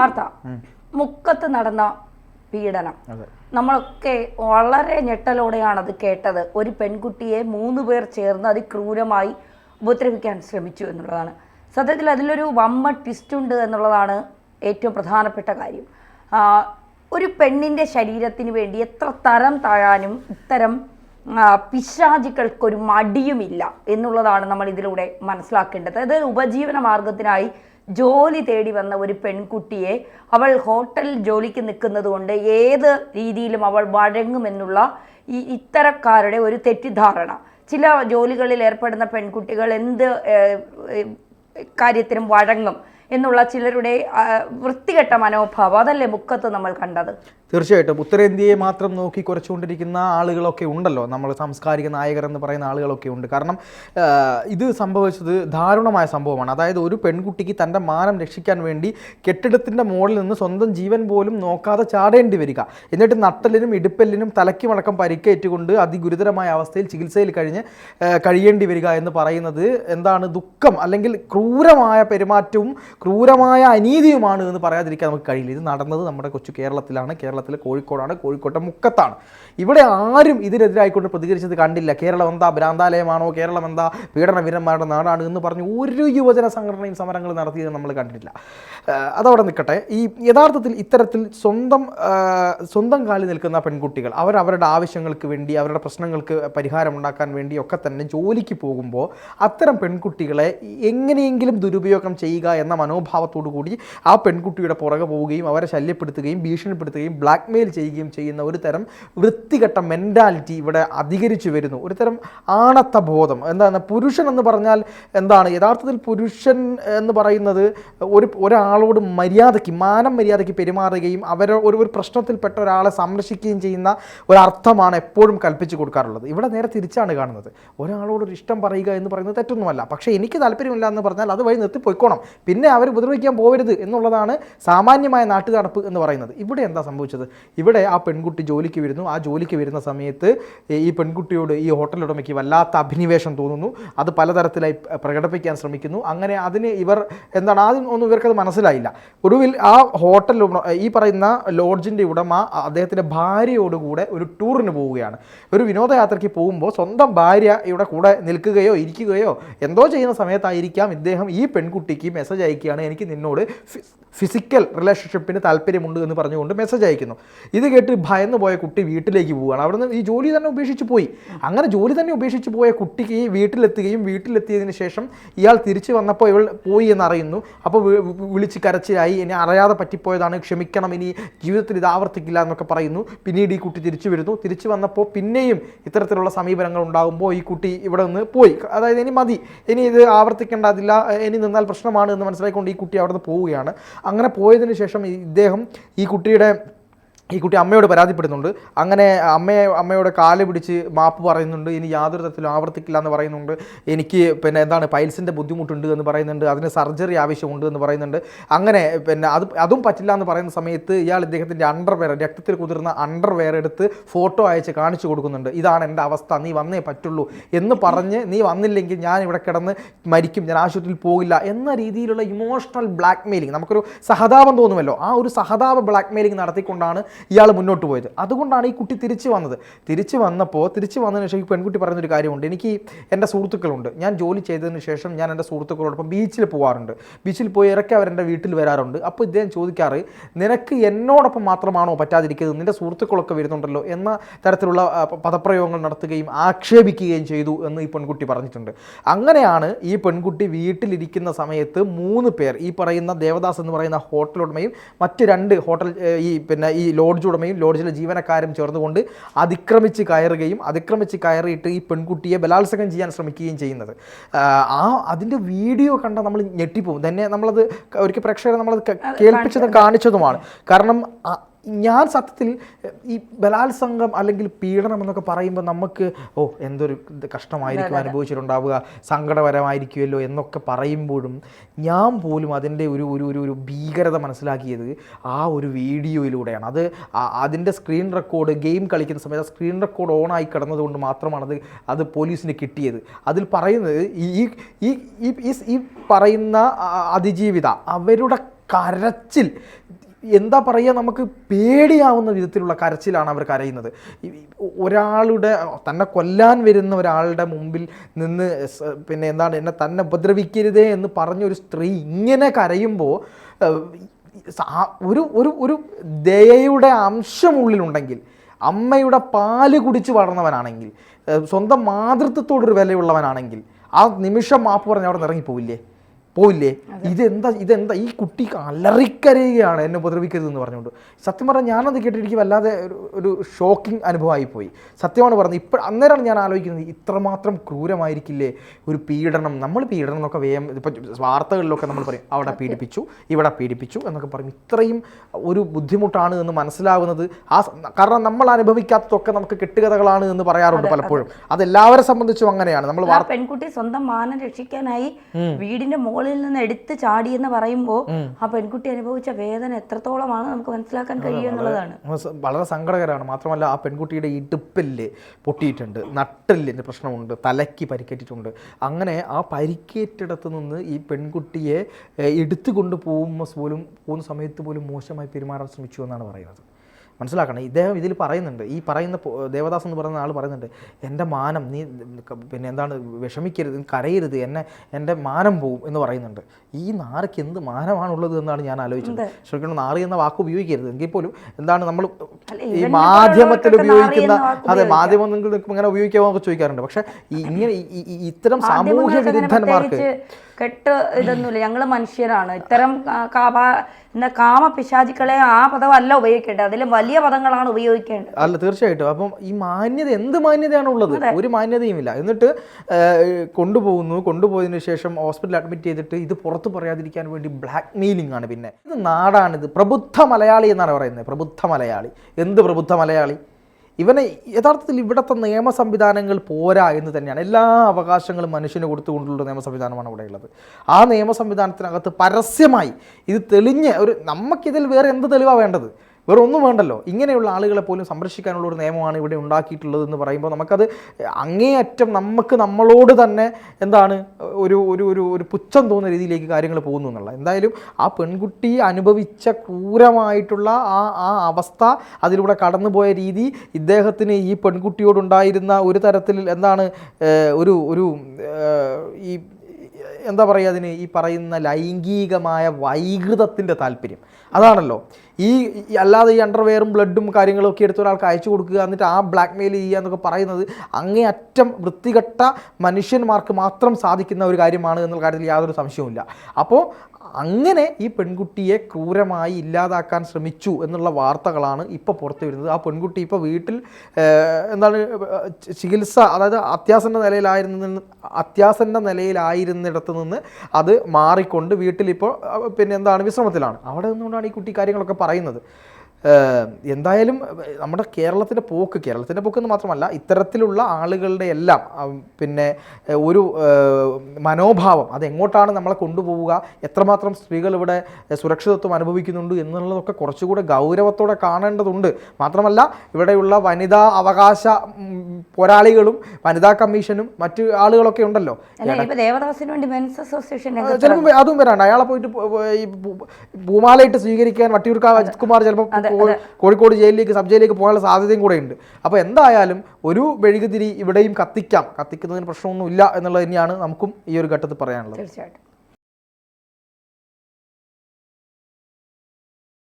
വാർത്ത. മുക്കത്ത് നടന്ന പീഡനം. നമ്മളൊക്കെ വളരെ ഞെട്ടലോടെയാണ് അത് കേട്ടത്. ഒരു പെൺകുട്ടിയെ മൂന്ന് പേർ ചേർന്ന് അതിക്രൂരമായി ഉപദ്രവിക്കാൻ ശ്രമിച്ചു എന്നുള്ളതാണ്. സത്യത്തിൽ അതിലൊരു വമ്മ ട്വിസ്റ്റ് ഉണ്ട് എന്നുള്ളതാണ് ഏറ്റവും പ്രധാനപ്പെട്ട കാര്യം. ഒരു പെണ്ണിന്റെ ശരീരത്തിന് വേണ്ടി എത്ര തരം താഴാനും ഇത്തരം പിശാചികൾക്കൊരു മടിയുമില്ല എന്നുള്ളതാണ് നമ്മൾ ഇതിലൂടെ മനസ്സിലാക്കേണ്ടത്. അതായത് ഉപജീവന മാർഗത്തിനായി ജോലി തേടി വന്ന ഒരു പെൺകുട്ടിയെ അവൾ ഹോട്ടലിൽ ജോലിക്ക് നിൽക്കുന്നത് കൊണ്ട് ഏത് രീതിയിലും അവൾ വഴങ്ങുമെന്നുള്ള ഈ ഇത്തരക്കാരുടെ ഒരു തെറ്റിദ്ധാരണ. ചില ജോലികളിൽ ഏർപ്പെടുന്ന പെൺകുട്ടികൾ എന്ത് കാര്യത്തിനും വഴങ്ങും. എന്നുള്ള ചിലരുടെ വൃത്തികെട്ട മനോഭാവം. അതല്ലേ മുക്കത്ത് നമ്മൾ കണ്ടത്? തീർച്ചയായിട്ടും. ഉത്തരേന്ത്യയെ മാത്രം നോക്കി കുറച്ചുകൊണ്ടിരിക്കുന്ന ആളുകളൊക്കെ ഉണ്ടല്ലോ. നമ്മൾ സാംസ്കാരിക നായകർ എന്ന് പറയുന്ന ആളുകളൊക്കെ ഉണ്ട്. കാരണം ഇത് സംഭവിച്ചത് ദാരുണമായ സംഭവമാണ്. അതായത് ഒരു പെൺകുട്ടിക്ക് തന്റെ മാനം രക്ഷിക്കാൻ വേണ്ടി കെട്ടിടത്തിന്റെ മുകളിൽ നിന്ന് സ്വന്തം ജീവൻ പോലും നോക്കാതെ ചാടേണ്ടി വരിക. എന്നിട്ട് നട്ടലിനും ഇടുപ്പലിനും തലയ്ക്കുമടക്കം പരിക്കേറ്റുകൊണ്ട് അതിഗുരുതരമായ അവസ്ഥയിൽ ചികിത്സയിൽ കഴിഞ്ഞ് കഴിയേണ്ടി വരിക എന്ന് പറയുന്നത് എന്താണ് ദുഃഖം? അല്ലെങ്കിൽ ക്രൂരമായ പെരുമാറ്റവും ക്രൂരമായ അനീതിയുമാണ് എന്ന് പറയാതിരിക്കാൻ നമുക്ക് കഴിയില്ല. ഇത് നടന്നത് നമ്മുടെ കൊച്ചു കേരളത്തിലാണ്. കേരളത്തിലെ കോഴിക്കോടാണ് കോഴിക്കോട്ടെ മുക്കത്താണ്. ഇവിടെ ആരും ഇതിനെതിരായിക്കൊണ്ട് പ്രതികരിച്ചത് കണ്ടില്ല. കേരളം എന്താ ഭ്രാന്താലയമാണോ? കേരളം എന്താ പീഡന വീരന്മാരുടെ നാടാണ് എന്ന് പറഞ്ഞ് ഒരു യുവജന സംഘടനയും സമരങ്ങൾ നടത്തിയത് നമ്മൾ കണ്ടിട്ടില്ല. അതവിടെ നിൽക്കട്ടെ. ഈ യഥാർത്ഥത്തിൽ ഇത്തരത്തിൽ സ്വന്തം സ്വന്തം കാലിൽ നിൽക്കുന്ന പെൺകുട്ടികൾ അവർ അവരുടെ ആവശ്യങ്ങൾക്ക് വേണ്ടി അവരുടെ പ്രശ്നങ്ങൾക്ക് പരിഹാരം ഉണ്ടാക്കാൻ വേണ്ടി ഒക്കെ തന്നെ ജോലിക്ക് പോകുമ്പോൾ അത്തരം പെൺകുട്ടികളെ എങ്ങനെയെങ്കിലും ദുരുപയോഗം ചെയ്യുക എന്ന മനോഭാവത്തോടു കൂടി ആ പെൺകുട്ടിയുടെ പുറകെ പോവുകയും അവരെ ശല്യപ്പെടുത്തുകയും ഭീഷണിപ്പെടുത്തുകയും ബ്ലാക്ക് മെയിൽ ചെയ്യുകയും ചെയ്യുന്ന ഒരു തരം വൃത്തികെട്ട മെന്റാലിറ്റി ഇവിടെ അധികരിച്ചു വരുന്നു. ഒരു തരം ആണത്ത ബോധം. എന്താണ്? പുരുഷൻ എന്ന് പറഞ്ഞാൽ എന്താണ്? യഥാർത്ഥത്തിൽ പുരുഷൻ എന്ന് പറയുന്നത് ഒരു ഒരാളോട് മര്യാദയ്ക്ക് മാനം മര്യാദയ്ക്ക് പെരുമാറുകയും അവരെ ഒരു ഒരു പ്രശ്നത്തിൽപ്പെട്ട ഒരാളെ സംരക്ഷിക്കുകയും ചെയ്യുന്ന ഒരർത്ഥമാണ് എപ്പോഴും കൽപ്പിച്ചു കൊടുക്കാറുള്ളത്. ഇവിടെ നേരെ തിരിച്ചാണ് കാണുന്നത്. ഒരാളോട് ഒരു ഇഷ്ടം പറയുക എന്ന് പറയുന്നത് തെറ്റൊന്നുമല്ല. പക്ഷേ എനിക്ക് താല്പര്യമില്ല എന്ന് പറഞ്ഞാൽ അത് വഴി നിർത്തി പോയിക്കോണം പിന്നെ അവർ ഉപദ്രവിക്കാൻ പോകരുത് എന്നുള്ളതാണ് സാമാന്യമായ നാട്ടു നടപ്പ് എന്ന് പറയുന്നത്. ഇവിടെ എന്താ സംഭവിച്ചത്? ഇവിടെ ആ പെൺകുട്ടി ജോലിക്ക് വരുന്നു. ആ ജോലിക്ക് വരുന്ന സമയത്ത് ഈ പെൺകുട്ടിയോട് ഈ ഹോട്ടൽ ഉടമയ്ക്ക് വല്ലാത്ത അഭിനിവേശം തോന്നുന്നു. അത് പലതരത്തിലായി പ്രകടിപ്പിക്കാൻ ശ്രമിക്കുന്നു. അങ്ങനെ അതിന് ഇവർ എന്താണ്? ആദ്യം ഒന്നും ഇവർക്കത് മനസ്സിലായില്ല. ഒടുവിൽ ആ ഹോട്ടൽ ഈ പറയുന്ന ലോഡ്ജിന്റെ ഉടമ അദ്ദേഹത്തിന്റെ ഭാര്യയോടുകൂടെ ഒരു ടൂറിന് പോവുകയാണ്. ഒരു വിനോദയാത്രയ്ക്ക് പോകുമ്പോൾ സ്വന്തം ഭാര്യ ഇവിടെ കൂടെ നിൽക്കുകയോ ഇരിക്കുകയോ എന്തോ ചെയ്യുന്ന സമയത്തായിരിക്കാം ഇദ്ദേഹം ഈ പെൺകുട്ടിക്ക് മെസ്സേജ് അയക്കുകയാണ് എനിക്ക് നിന്നോട് ഫിസിക്കൽ റിലേഷൻഷിപ്പിന് താല്പര്യമുണ്ട് എന്ന് പറഞ്ഞുകൊണ്ട് മെസ്സേജ് അയക്കുന്നു. ഇത് കേട്ട് ഭയന്ന് പോയ കുട്ടി വീട്ടിലേക്ക് പോവുകയാണ്. അവിടുന്ന് ഈ ജോലി തന്നെ ഉപേക്ഷിച്ച് പോയി. അങ്ങനെ ജോലി തന്നെ ഉപേക്ഷിച്ച് പോയ കുട്ടിക്ക് വീട്ടിലെത്തുകയും വീട്ടിലെത്തിയതിന് ശേഷം ഇയാൾ തിരിച്ചു വന്നപ്പോൾ ഇവൾ പോയി എന്നറിയുന്നു. അപ്പോൾ വിളിച്ച് കരച്ചിലായി. ഇനി അറിയാതെ പറ്റിപ്പോയതാണ്. ക്ഷമിക്കണം. ഇനി ജീവിതത്തിൽ ഇത് ആവർത്തിക്കില്ല എന്നൊക്കെ പറയുന്നു. പിന്നീട് ഈ കുട്ടി തിരിച്ചു വരുന്നു. തിരിച്ചു വന്നപ്പോൾ പിന്നെയും ഇത്തരത്തിലുള്ള സമീപനങ്ങൾ ഉണ്ടാകുമ്പോൾ ഈ കുട്ടി ഇവിടെ നിന്ന് പോയി. അതായത് ഇനി മതി. ഇനി ഇത് ആവർത്തിക്കേണ്ടതില്ല. ഇനി നിന്നാൽ പ്രശ്നമാണ് എന്ന് മനസ്സിലാക്കിക്കൊണ്ട് ഈ കുട്ടി അവിടെ നിന്ന് പോവുകയാണ്. അങ്ങനെ പോയതിന് ശേഷം ഇദ്ദേഹം ഈ കുട്ടിയുടെ ഈ കുട്ടി അമ്മയോട് പരാതിപ്പെടുന്നുണ്ട്. അങ്ങനെ അമ്മയെ അമ്മയോട് കാൽ പിടിച്ച് മാപ്പ് പറയുന്നുണ്ട്. ഇനി യാതൊരു തരത്തിലും ആവർത്തിക്കില്ല എന്ന് പറയുന്നുണ്ട്. എനിക്ക് പിന്നെ എന്താണ് പൈൽസിന്റെ ബുദ്ധിമുട്ടുണ്ട് എന്ന് പറയുന്നുണ്ട്. അതിന് സർജറി ആവശ്യമുണ്ട് എന്ന് പറയുന്നുണ്ട്. അങ്ങനെ പിന്നെ അത് അതും പറ്റില്ല എന്ന് പറയുന്ന സമയത്ത് ഇയാൾ ഇദ്ദേഹത്തിന്റെ അണ്ടർവെയർ രക്തത്തിൽ കുതിർന്ന അണ്ടർവെയർ എടുത്ത് ഫോട്ടോ അയച്ച് കാണിച്ചു കൊടുക്കുന്നുണ്ട്. ഇതാണ് എന്റെ അവസ്ഥ. നീ വന്നേ പറ്റുള്ളൂ എന്ന് പറഞ്ഞ് നീ വന്നില്ലെങ്കിൽ ഞാൻ ഇവിടെ കിടന്ന് മരിക്കും. ഞാൻ ആശുപത്രിയിൽ പോകില്ല എന്ന രീതിയിലുള്ള ഇമോഷണൽ ബ്ലാക്ക് മെയിലിംഗ് നമുക്കൊരു സഹതാപം തോന്നുമല്ലോ. ആ ഒരു സഹതാപ ബ്ലാക്ക് മെയിലിംഗ് നടത്തിക്കൊണ്ടാണ് ഇയാൾ മുന്നോട്ട് പോയത്. അതുകൊണ്ടാണ് ഈ കുട്ടി തിരിച്ചു വന്നത്. തിരിച്ചു വന്നപ്പോൾ തിരിച്ചു വന്നതിന് ശേഷം ഈ പെൺകുട്ടി പറയുന്നൊരു കാര്യമുണ്ട്. എനിക്ക് എന്റെ സുഹൃത്തുക്കളുണ്ട്. ഞാൻ ജോലി ചെയ്തതിന് ശേഷം ഞാൻ എന്റെ സുഹൃത്തുക്കളോടൊപ്പം ബീച്ചിൽ പോകാറുണ്ട് ബീച്ചിൽ പോയി ഇറക്കി അവരെന്റെ വീട്ടിൽ വരാറുണ്ട്. അപ്പോൾ ഇദ്ദേഹം ചോദിക്കാറ് നിനക്ക് എന്നോടൊപ്പം മാത്രമാണോ പറ്റാതിരിക്കുന്നത്? നിന്റെ സുഹൃത്തുക്കളൊക്കെ വരുന്നുണ്ടല്ലോ എന്ന തരത്തിലുള്ള പദപ്രയോഗങ്ങൾ നടത്തുകയും ആക്ഷേപിക്കുകയും ചെയ്തു എന്ന് ഈ പെൺകുട്ടി പറഞ്ഞിട്ടുണ്ട്. അങ്ങനെയാണ് ഈ പെൺകുട്ടി വീട്ടിലിരിക്കുന്ന സമയത്ത് മൂന്ന് പേർ ഈ പറയുന്ന ദേവദാസ് എന്ന് പറയുന്ന ഹോട്ടൽ ഉടമയും മറ്റ് രണ്ട് ഹോട്ടൽ ഈ പിന്നെ ഈ ലോഡ്ജ് ഉടമയും ലോഡ്ജിലെ ജീവനക്കാരും ചേർന്നുകൊണ്ട് അതിക്രമിച്ച് കയറുകയും അതിക്രമിച്ച് കയറിയിട്ട് ഈ പെൺകുട്ടിയെ ബലാത്സംഗം ചെയ്യാൻ ശ്രമിക്കുകയും ചെയ്യുന്നത്. ആ, അതിന്റെ വീഡിയോ കണ്ട നമ്മൾ ഞെട്ടിപ്പോവും. തന്നെ നമ്മളത് ഒരിക്കൽ പ്രേക്ഷകരെ നമ്മളത് കേൾപ്പിച്ചതും കാണിച്ചതുമാണ്. കാരണം ഞാൻ സത്യത്തിൽ ഈ ബലാത്സംഗം അല്ലെങ്കിൽ പീഡനം എന്നൊക്കെ പറയുമ്പോൾ നമുക്ക് ഓ എന്തൊരു കഷ്ടമായിരിക്കും അനുഭവിച്ചിട്ടുണ്ടാവുക സങ്കടപരമായിരിക്കുമല്ലോ എന്നൊക്കെ പറയുമ്പോഴും ഞാൻ പോലും അതിന്റെ ഒരു ഒരു ഒരു ഒരു ഭീകരത മനസ്സിലാക്കിയത് ആ ഒരു വീഡിയോയിലൂടെയാണ്. അത് അതിന്റെ സ്ക്രീൻ റെക്കോർഡ് ഗെയിം കളിക്കുന്ന സമയത്ത് സ്ക്രീൻ റെക്കോർഡ് ഓൺ ആയി കിടന്നതുകൊണ്ട് മാത്രമാണ് അത് അത് പോലീസിന് കിട്ടിയത്. അതിൽ പറയുന്നത് ഈ- ഈ ഈ പറയുന്ന അതിജീവിത അവരുടെ കരച്ചിൽ എന്താ പറയുക നമുക്ക് പേടിയാവുന്ന വിധത്തിലുള്ള കരച്ചിലാണ് അവർ കരയുന്നത്. ഒരാളുടെ തന്നെ കൊല്ലാൻ വരുന്ന ഒരാളുടെ മുമ്പിൽ നിന്ന് പിന്നെ എന്താണ് എന്നെ തന്നെ ഉപദ്രവിക്കരുതേ എന്ന് പറഞ്ഞ ഒരു സ്ത്രീ ഇങ്ങനെ കരയുമ്പോൾ ഒരു ഒരു ഒരു ദയയുടെ അംശം ഉള്ളിലുണ്ടെങ്കിൽ അമ്മയുടെ പാൽ കുടിച്ച് വളർന്നവനാണെങ്കിൽ സ്വന്തം മാതൃത്വത്തോടൊരു വിലയുള്ളവനാണെങ്കിൽ ആ നിമിഷം മാപ്പ് പറഞ്ഞ് അവിടെ നിന്ന് ഇറങ്ങിപ്പോവില്ലേ പോയില്ലേ? ഇതെന്താ ഇതെന്താ? ഈ കുട്ടി അലറിക്കരയുകയാണ് എന്നെ ഉപദ്രവിക്കരുത് എന്ന് പറഞ്ഞുകൊണ്ട്. സത്യം പറഞ്ഞാൽ ഞാനത് കേട്ടിട്ട് എനിക്ക് വല്ലാതെ ഒരു ഒരു ഷോക്കിംഗ് അനുഭവമായി പോയി. സത്യമാണ് പറഞ്ഞത്. ഇപ്പോൾ അന്നേരമാണ് ഞാൻ ആലോചിക്കുന്നത് ഇത്രമാത്രം ക്രൂരമായിരിക്കില്ലേ? ഒരു പീഡനം. നമ്മൾ പീഡനം എന്നൊക്കെ വേഗം ഇപ്പം വാർത്തകളിലൊക്കെ നമ്മൾ പറയും അവിടെ പീഡിപ്പിച്ചു ഇവിടെ പീഡിപ്പിച്ചു എന്നൊക്കെ പറയും. ഇത്രയും ഒരു ബുദ്ധിമുട്ടാണ് എന്ന് മനസ്സിലാവുന്നത്. ആ കാരണം നമ്മൾ അനുഭവിക്കാത്തതൊക്കെ നമുക്ക് കെട്ടുകഥകളാണ് എന്ന് പറയാറുണ്ട് പലപ്പോഴും. അതെല്ലാവരെ സംബന്ധിച്ചും അങ്ങനെയാണ്. നമ്മൾ പെൺകുട്ടി സ്വന്തം മാനം രക്ഷിക്കാനായി വീടിന്റെ മുകളിൽ നിന്ന് എടുത്ത് ചാടി എന്ന് പറയുമ്പോൾ ആ പെൺകുട്ടി അനുഭവിച്ച വേദന എത്രത്തോളമാണ് നമുക്ക് മനസ്സിലാക്കാൻ കഴിയും എന്നുള്ളതാണ്. വളരെ സങ്കടകരമാണ്. മാത്രമല്ല ആ പെൺകുട്ടിയുടെ ഇടുപ്പിൽ പൊട്ടിയിട്ടുണ്ട് നട്ടലിന്റെ പ്രശ്നമുണ്ട് തലയ്ക്ക് പരിക്കേറ്റിട്ടുണ്ട്. അങ്ങനെ ആ പരിക്കേറ്റിടത്ത് നിന്ന് ഈ പെൺകുട്ടിയെ എടുത്തു കൊണ്ടുപോകുമ്പോൾ പോലും പോകുന്ന സമയത്ത് പോലും മോശമായി പെരുമാറാൻ ശ്രമിച്ചു എന്നാണ് പറയുന്നത്. മനസ്സിലാക്കണം. ഇദ്ദേഹം ഇതിൽ പറയുന്നുണ്ട്. ഈ പറയുന്ന ദേവദാസ് എന്ന് പറയുന്ന ആൾ പറയുന്നുണ്ട് എന്റെ മാനം നീ പിന്നെ എന്താണ് വിഷമിക്കരുത് കരയരുത് എന്നെ എന്റെ മാനം പോവും എന്ന് പറയുന്നുണ്ട്. ഈ നാറിക്ക് എന്ത് മാനമാണുള്ളത് എന്നാണ് ഞാൻ ആലോചിച്ചത്. ശ്രമിക്കണം നാറി എന്ന വാക്ക് ഉപയോഗിക്കരുത്. എങ്കിൽ പോലും എന്താണ് നമ്മൾ ഈ മാധ്യമത്തിൽ ഉപയോഗിക്കുന്ന അതെ മാധ്യമം നിങ്ങൾ ഇങ്ങനെ ഉപയോഗിക്കാമോ ചോദിക്കാറുണ്ട്. പക്ഷേ ഇങ്ങനെ ഇത്തരം സാമൂഹ്യ വിരുദ്ധന്മാർക്ക് കെട്ട് ഇതൊന്നുമില്ല. ഞങ്ങൾ മനുഷ്യരാണ്. ഇത്തരം കാപ- എന്താ കാമ പിശാചിക്കളെ ആ പദമല്ല ഉപയോഗിക്കേണ്ടത്. അതിൽ വലിയ പദങ്ങളാണ് ഉപയോഗിക്കേണ്ടത്. അല്ല തീർച്ചയായിട്ടും. അപ്പം ഈ മാന്യത എന്ത് മാന്യതയാണ് ഉള്ളത് ഒരു മാന്യതയുമില്ല. എന്നിട്ട് കൊണ്ടുപോകുന്നു. കൊണ്ടുപോയതിനു ശേഷം ഹോസ്പിറ്റലിൽ അഡ്മിറ്റ് ചെയ്തിട്ട് ഇത് പുറത്ത് പറയാതിരിക്കാൻ വേണ്ടി ബ്ലാക്ക് മെയിലിംഗ് ആണ് പിന്നെ. ഇത് നാടാണിത്. പ്രബുദ്ധ മലയാളി എന്നാണ് പറയുന്നത്. പ്രബുദ്ധ മലയാളി. എന്ത് പ്രബുദ്ധ മലയാളി? ഇവനെ യഥാർത്ഥത്തിൽ ഇവിടുത്തെ നിയമ സംവിധാനങ്ങൾ പോരാ എന്ന് തന്നെയാണ്. എല്ലാ അവകാശങ്ങളും മനുഷ്യന് കൊടുത്തുകൊണ്ടുള്ള നിയമ സംവിധാനമാണ് ഇവിടെ ഉള്ളത്. ആ നിയമ സംവിധാനത്തിനകത്ത് പരസ്യമായി ഇത് തെളിഞ്ഞ് ഒരു നമുക്കിതിൽ വേറെ എന്ത് തെളിവാണ് വേണ്ടത്? വേറെ ഒന്നും വേണ്ടല്ലോ. ഇങ്ങനെയുള്ള ആളുകളെ പോലും സംരക്ഷിക്കാനുള്ള ഒരു നിയമമാണ് ഇവിടെ ഉണ്ടാക്കിയിട്ടുള്ളത് എന്ന് പറയുമ്പോൾ നമുക്കത് അങ്ങേയറ്റം നമുക്ക് നമ്മളോട് തന്നെ എന്താണ് ഒരു ഒരു ഒരു ഒരു പുച്ഛം തോന്നുന്ന രീതിയിലേക്ക് കാര്യങ്ങൾ പോകുന്നു എന്നുള്ളത്. എന്തായാലും ആ പെൺകുട്ടി അനുഭവിച്ച ക്രൂരമായിട്ടുള്ള ആ ആ അവസ്ഥ അതിലൂടെ കടന്നുപോയ രീതി ഇദ്ദേഹത്തിന് ഈ പെൺകുട്ടിയോടുണ്ടായിരുന്ന ഒരു തരത്തിൽ എന്താണ് ഒരു ഒരു ഈ എന്താ പറയുക അതിന് ഈ പറയുന്ന ലൈംഗികമായ വൈകൃതത്തിന്റെ താല്പര്യം. അതാണല്ലോ. ഈ അല്ലാതെ ഈ അണ്ടർവെയറും ബ്ലഡും കാര്യങ്ങളും ഒക്കെ എടുത്ത് ഒരാൾക്ക് അയച്ചു കൊടുക്കുക എന്നിട്ട് ആ ബ്ലാക്ക് മെയിൽ ചെയ്യുക എന്നൊക്കെ പറയുന്നത് അങ്ങേയറ്റം വൃത്തികെട്ട മനുഷ്യന്മാർക്ക് മാത്രം സാധിക്കുന്ന ഒരു കാര്യമാണ് എന്നുള്ള കാര്യത്തിൽ യാതൊരു സംശയവുമില്ല. അപ്പോൾ അങ്ങനെ ഈ പെൺകുട്ടിയെ ക്രൂരമായി ഇല്ലാതാക്കാൻ ശ്രമിച്ചു എന്നുള്ള വാർത്തകളാണ് ഇപ്പോൾ പുറത്തു വരുന്നത്. ആ പെൺകുട്ടി ഇപ്പോൾ വീട്ടിൽ എന്താണ് ചികിത്സ അതായത് അത്യാസന്ന നിലയിലായിരുന്ന അത്യാസന്ന നിലയിലായിരുന്നിടത്ത് നിന്ന് അത് മാറിക്കൊണ്ട് വീട്ടിലിപ്പോൾ പിന്നെ എന്താണ് വിശ്രമത്തിലാണ്. അവിടെ നിന്നുകൊണ്ടാണ് ഈ കുട്ടി കാര്യങ്ങളൊക്കെ പറയുന്നത്. ഏഹ്, എന്തായാലും നമ്മുടെ കേരളത്തിന്റെ പോക്ക് കേരളത്തിന്റെ പോക്ക് എന്ന് മാത്രമല്ല ഇത്തരത്തിലുള്ള ആളുകളുടെ എല്ലാം പിന്നെ ഒരു മനോഭാവം അതെങ്ങോട്ടാണ് നമ്മളെ കൊണ്ടുപോവുക? എത്രമാത്രം സ്ത്രീകൾ ഇവിടെ സുരക്ഷിതത്വം അനുഭവിക്കുന്നുണ്ട് എന്നുള്ളതൊക്കെ കുറച്ചുകൂടെ ഗൗരവത്തോടെ കാണേണ്ടതുണ്ട്. മാത്രമല്ല ഇവിടെയുള്ള വനിതാ അവകാശ പോരാളികളും വനിതാ കമ്മീഷനും മറ്റു ആളുകളൊക്കെ ഉണ്ടല്ലോ. ചിലപ്പോൾ അതും വരാണ്ട്. അയാളെ പോയിട്ട് ഭൂമാലയിട്ട് സ്വീകരിക്കാൻ വട്ടിയൂർക്കാവ് അജിത് കുമാർ ചിലപ്പോൾ കോഴിക്കോട് ജയിലിലേക്ക് സബ് ജയിലിലേക്ക് പോകാനുള്ള സാധ്യതയും കൂടെ ഉണ്ട്. അപ്പോൾ എന്തായാലും ഒരു മെഴുകുതിരി ഇവിടെയും കത്തിക്കാം. കത്തിക്കുന്നതിന് പ്രശ്നമൊന്നുമില്ല എന്നുള്ളത് തന്നെയാണ് നമുക്കും ഈ ഒരു ഘട്ടത്തിൽ പറയാനുള്ളത്. തീർച്ചയായിട്ടും.